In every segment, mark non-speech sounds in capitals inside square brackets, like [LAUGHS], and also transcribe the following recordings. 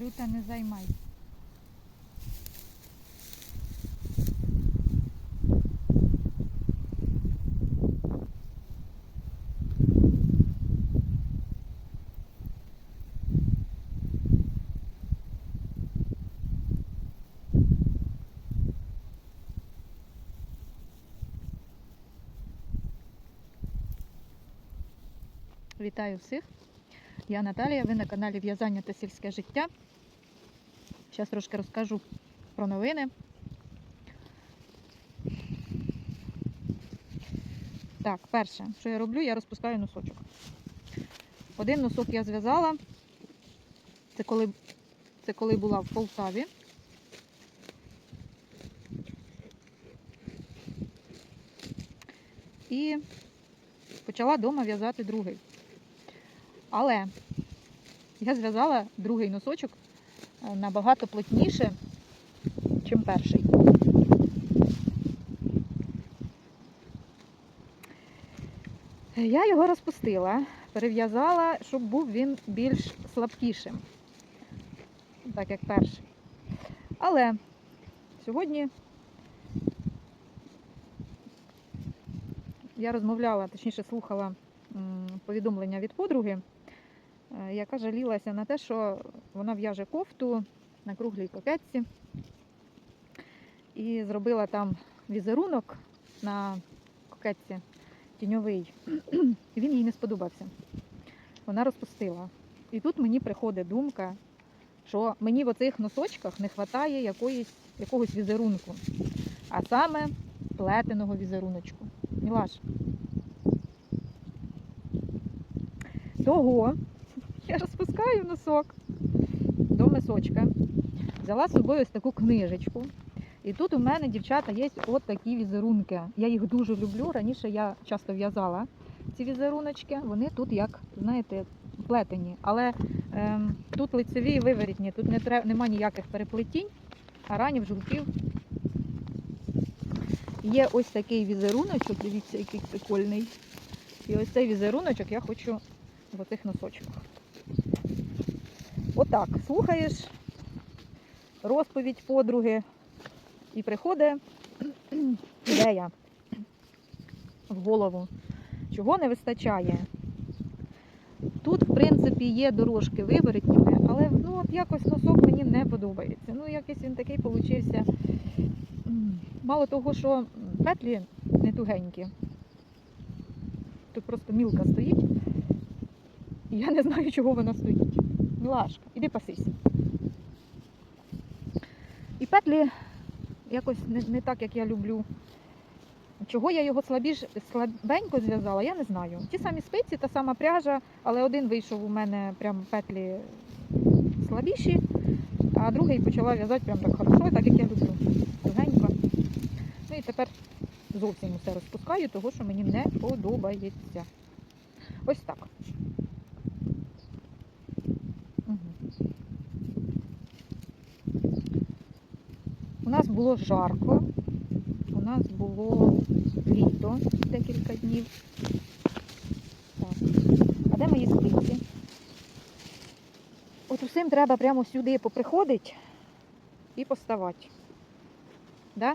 Люта не займай. Вітаю всіх! Я Наталія, ви на каналі В'язання та сільське життя. Зараз трошки розкажу про новини. Так, перше, що я роблю, я розпускаю носочок. Один носок я зв'язала. Це коли, це коли була в Полтаві. І почала вдома в'язати другий. Але я зв'язала другий носочок е, набагато плотніше, ніж перший. Я його розпустила, перев'язала, щоб був він більш слабкішим, так як перший. Але сьогодні я розмовляла, точніше слухала повідомлення від подруги, яка жалілася на те, що вона в'яже кофту на круглій кокетці і зробила там візерунок на кокетці тіньовий. [CLEARS THROAT] Він їй не сподобався. Вона розпустила. І тут мені приходить думка, що мені в оцих носочках не вистачає якоїсь, якогось візерунку, а саме плетеного візеруночку. Мілаш. Того [LAUGHS] я розпускаю носок до мисочка. Взяла з собою ось таку книжечку. І тут у мене, дівчата, є от такі візерунки. Я їх дуже люблю. Раніше я часто в'язала ці візеруночки. Вони тут, як, знаєте, плетені. Але ем, тут лицеві і виворітні, тут не треба, нема ніяких переплетінь, а ранів, жовтів. Є ось такий візеруночок, дивіться, який прикольний. І ось цей візеруночок я хочу в оцих носочках. Отак, слухаєш розповідь подруги, і приходить [CLEARS THROAT] ідея в голову, чого не вистачає. Тут, в принципі, є дорожки виворотніми, але ну, от якось носок мені не подобається. Ну, якийсь він такий получився. Мало того, що петлі не тугенькі. Тут просто мілка стоїть. І я не знаю, чого вона стоїть. Мілашка, іди пасись. І петлі якось не, не так, як я люблю. Чого я його слабіш, слабенько зв'язала, я не знаю. Ті самі спиці, та сама пряжа, але один вийшов у мене прям петлі слабіші, а другий почала в'язати прям так хорошо, так як я люблю. Тугенько. Ну і тепер зовсім усе розпускаю, того що мені не подобається. Ось так. У нас було жарко, у нас було літо декілька днів. Так. А де мої спиці? От усім треба прямо сюди поприходити і поставати. Да?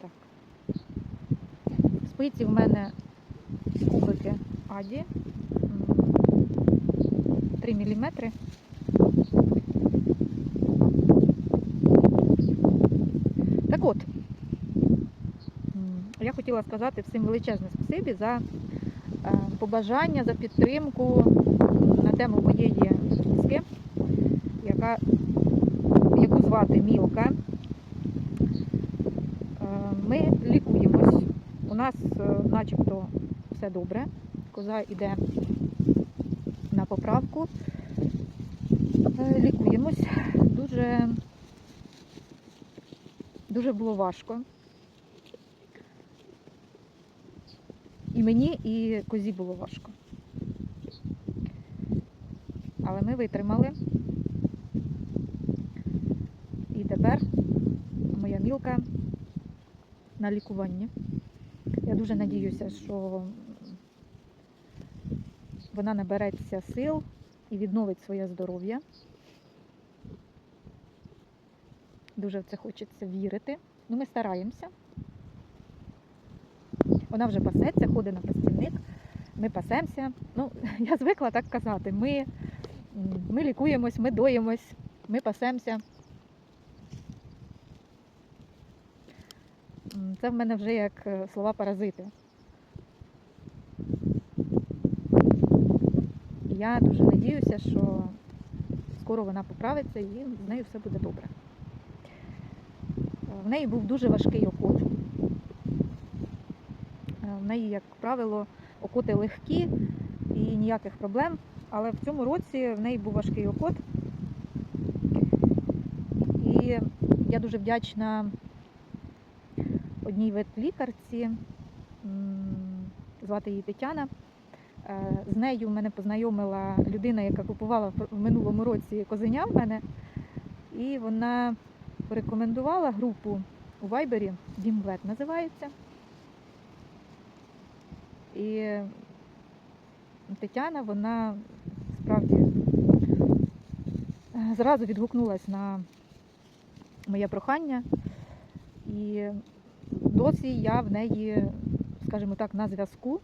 Так. Спиці в мене кубики Аді. 3 міліметри. Так от, я хотіла сказати всім величезне спасибі за е, побажання, за підтримку на тему моєї кіски, яка, яку звати Мілка. Е, Ми лікуємось. У нас е, начебто все добре. Коза йде на поправку. Лікуємось. Дуже Дуже було важко. І мені, і козі було важко. Але ми витримали. І тепер моя мілка на лікуванні. Я дуже надіюся, що вона набереться сил і відновить своє здоров'я. Дуже в це хочеться вірити. Ну, ми стараємося. Вона вже пасеться, ходить на пастівник. Ми пасемося. Ну, [LAUGHS] я звикла так казати. Ми, ми лікуємось, ми доїмось, ми пасемося. Це в мене вже як е, слова паразити. Я дуже надіюся, що скоро вона поправиться і з нею все буде добре. В неї був дуже важкий окот. Е, В неї, як правило, окоти легкі і ніяких проблем. Але в цьому році в неї був важкий окот. І я дуже вдячна одній ветлікарці, звати її Тетяна. Е, З нею мене познайомила людина, яка купувала в минулому році козеня в мене. І вона порекомендувала групу у Вайбері Дімвет називається. І Тетяна, вона справді е, зразу відгукнулась на моє прохання. І досі я в неї, скажімо так, на зв'язку,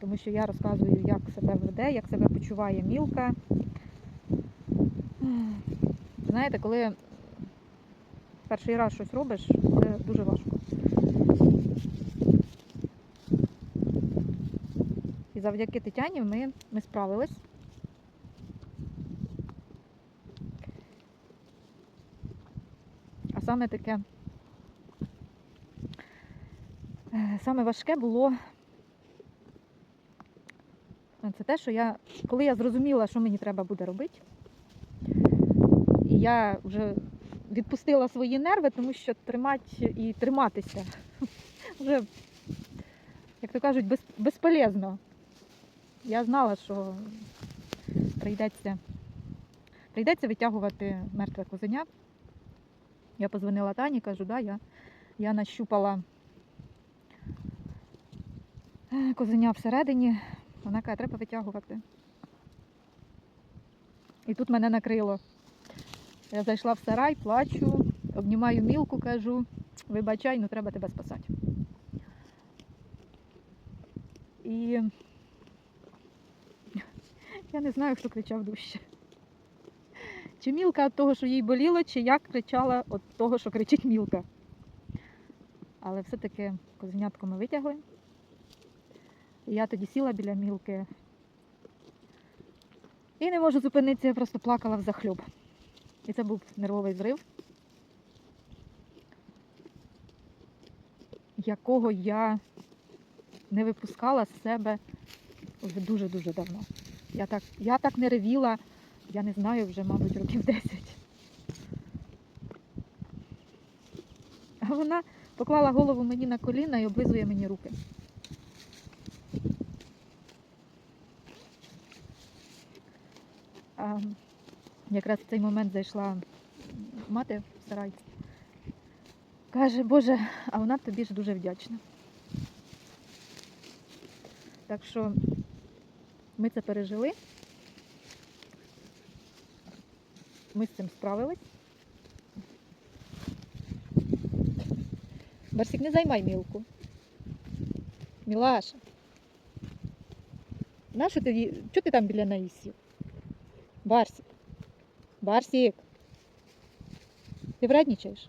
тому що я розказую, як себе веде, як себе почуває мілка. Знаєте, коли перший раз щось робиш, це дуже важко. І завдяки Тетяні ми, ми справились. А саме таке, е, саме важке було це те, що я, коли я зрозуміла, що мені треба буде робити, і я вже відпустила свої нерви, тому що тримати і триматися [LAUGHS] вже, як то кажуть, без, безполезно. Я знала, що прийдеться, прийдеться витягувати мертве козеня. Я позвонила Тані, кажу, да, я, я нащупала е, козеня всередині. Вона каже, треба витягувати. І тут мене накрило. Я зайшла в сарай, плачу, обнімаю мілку, кажу, вибачай, ну треба тебе спасати. І я не знаю, хто кричав дужче. Чи мілка від того, що їй боліло, чи я кричала від того, що кричить мілка. Але все-таки козенятко ми витягли. І я тоді сіла біля мілки. І не можу зупинитися, я просто плакала в захлюб. І це був нервовий зрив, якого я не випускала з себе вже дуже-дуже давно. Я так, я так не ревіла, я не знаю, вже, мабуть, років 10. А вона поклала голову мені на коліна і облизує мені руки. А, якраз в цей момент зайшла мати в сарай. Каже, Боже, а вона тобі ж дуже вдячна. Так що ми це пережили. Ми з цим справились. Барсик, не займай мілку. Мілаша. Нащо ти, чого ти там біля неї сів? Барсик. Барсик. Ти вредничаєш?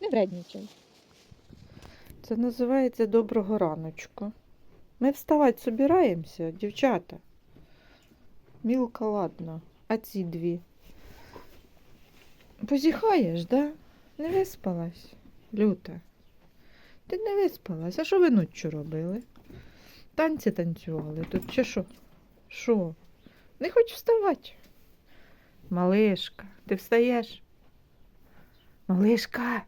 Не вредничай. Це називається доброго раночку. Ми вставати собираємося, дівчата. Мілка, ладно. А ці дві. Позіхаєш, да? Не виспалась, Люта. Ти не виспалась. А що ви ночі робили? Танці танцювали тут чи що? Що? Не хочеш вставати? Малишка, ти встаєш? Малишка.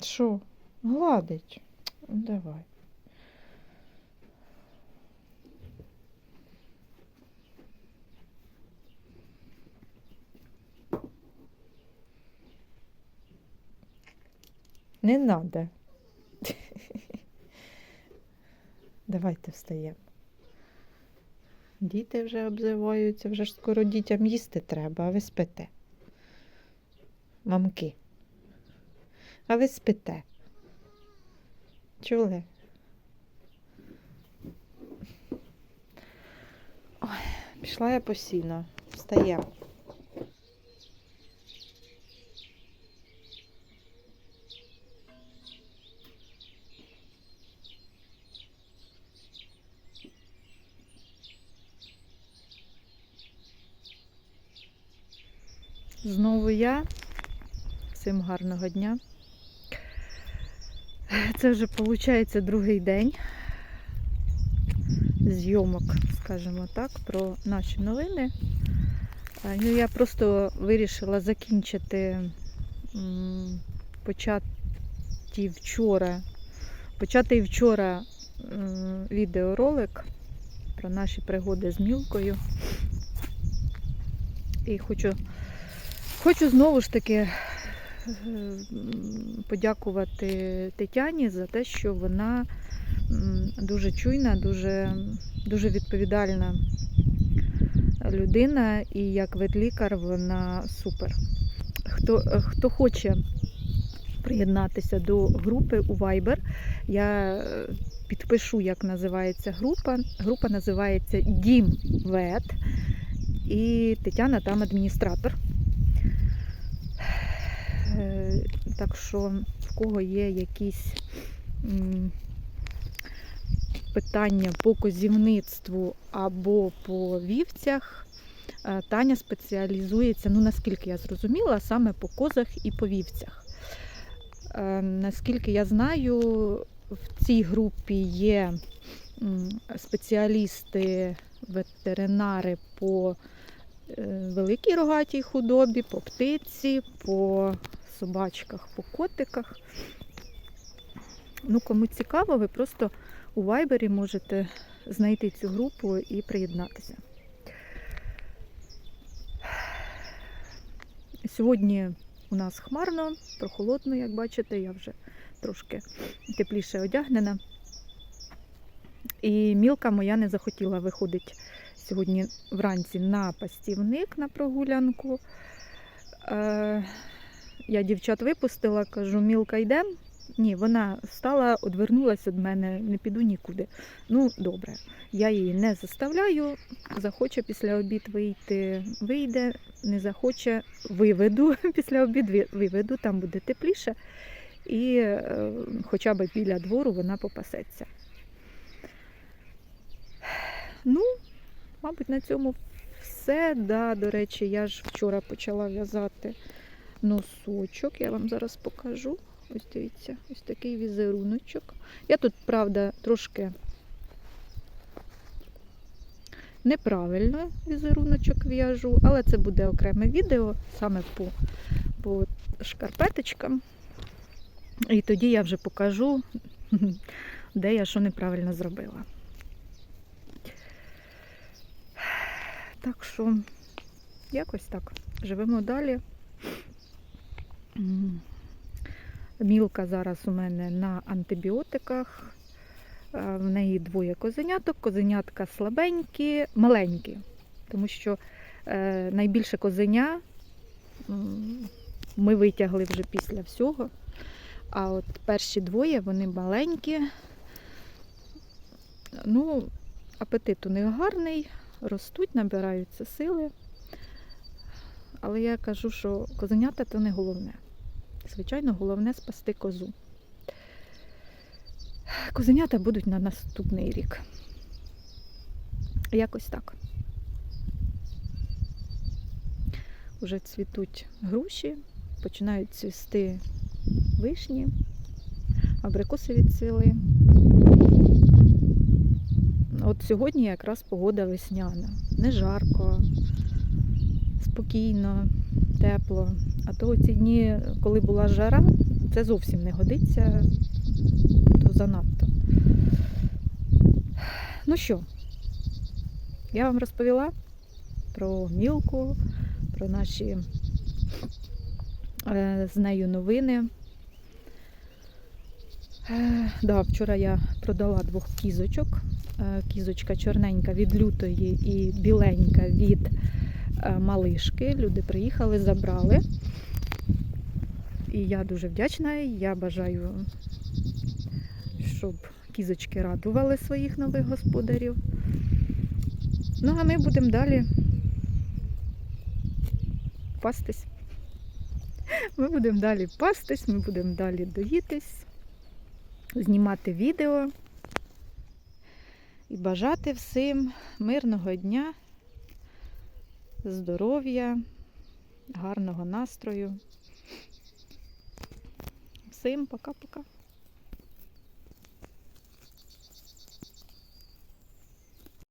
Що? Гладить? Давай. Не надо. [LAUGHS] Давайте встаємо. Діти вже обзиваються, вже ж скоро дітям їсти треба, а ви спите. Мамки. А ви спите. Чули? Ой, пішла я постійно. Встаємо. Знову я. Всім гарного дня. Це вже виходить другий день зйомок, скажімо так, про наші новини. Ну, я просто вирішила закінчити почати вчора, почати вчора відеоролик про наші пригоди з мілкою. І хочу, хочу знову ж таки подякувати Тетяні за те, що вона дуже чуйна, дуже, дуже відповідальна людина, і як ветлікар вона супер. Хто, хто хоче приєднатися до групи у Viber, я підпишу, як називається група. Група називається Дім Вет. І Тетяна там адміністратор. Е, Так що, в кого є якісь питання по козівництву або по вівцях, е, Таня спеціалізується, ну наскільки я зрозуміла, саме по козах і по вівцях. Е, Наскільки я знаю, в цій групі є спеціалісти, ветеринари по великій рогатій худобі, по птиці, по собачках, по котиках. Ну, кому цікаво, ви просто у Вайбері можете знайти цю групу і приєднатися. Сьогодні у нас хмарно, прохолодно, як бачите, я вже трошки тепліше одягнена. І мілка моя не захотіла виходити сьогодні вранці на пастівник на прогулянку. Я дівчат випустила, кажу, мілка йдемо. Ні, вона встала, одвернулася від мене, не піду нікуди. Ну, добре, я її не заставляю. Захоче після обід вийти, вийде, не захоче, виведу. [LAUGHS] Після обід виведу, там буде тепліше. І е, хоча б біля двору вона попасеться. Ну, мабуть, на цьому все. Да, до речі, я ж вчора почала в'язати носочок. Я вам зараз покажу. Ось дивіться, ось такий візеруночок. Я тут, правда, трошки неправильно візеруночок в'яжу, але це буде окреме відео саме по, по шкарпеточкам. І тоді я вже покажу, [LAUGHS] де я що неправильно зробила. Так що, якось так. Живемо далі. Мілка зараз у мене на антибіотиках. Е, В неї двоє козеняток. Козенятка слабенькі, маленькі. Тому що е, найбільше козеня ми витягли вже після всього. А от перші двоє вони маленькі. Ну, апетит у них гарний, ростуть, набираються сили. Але я кажу, що козенята то не головне. Звичайно, головне спасти козу. Козенята будуть на наступний рік. Якось так. Уже цвітуть груші, починають цвісти вишні, абрикоси відцвіли. От сьогодні якраз погода весняна. Не жарко, спокійно, тепло. А то ці дні, коли була жара, це зовсім не годиться, то занадто. Ну що, я вам розповіла про мілку, про наші е, з нею новини. Е, Да, вчора я продала двох кізочок. Е, Кізочка чорненька від лютої і біленька від малишки. Люди приїхали, забрали. І я дуже вдячна. Я бажаю, щоб кізочки радували своїх нових господарів. Ну, а ми будемо далі пастись. Ми будемо далі пастись, ми будемо далі доїтись, знімати відео і бажати всім мирного дня, здоров'я, гарного настрою. Всім пока-пока.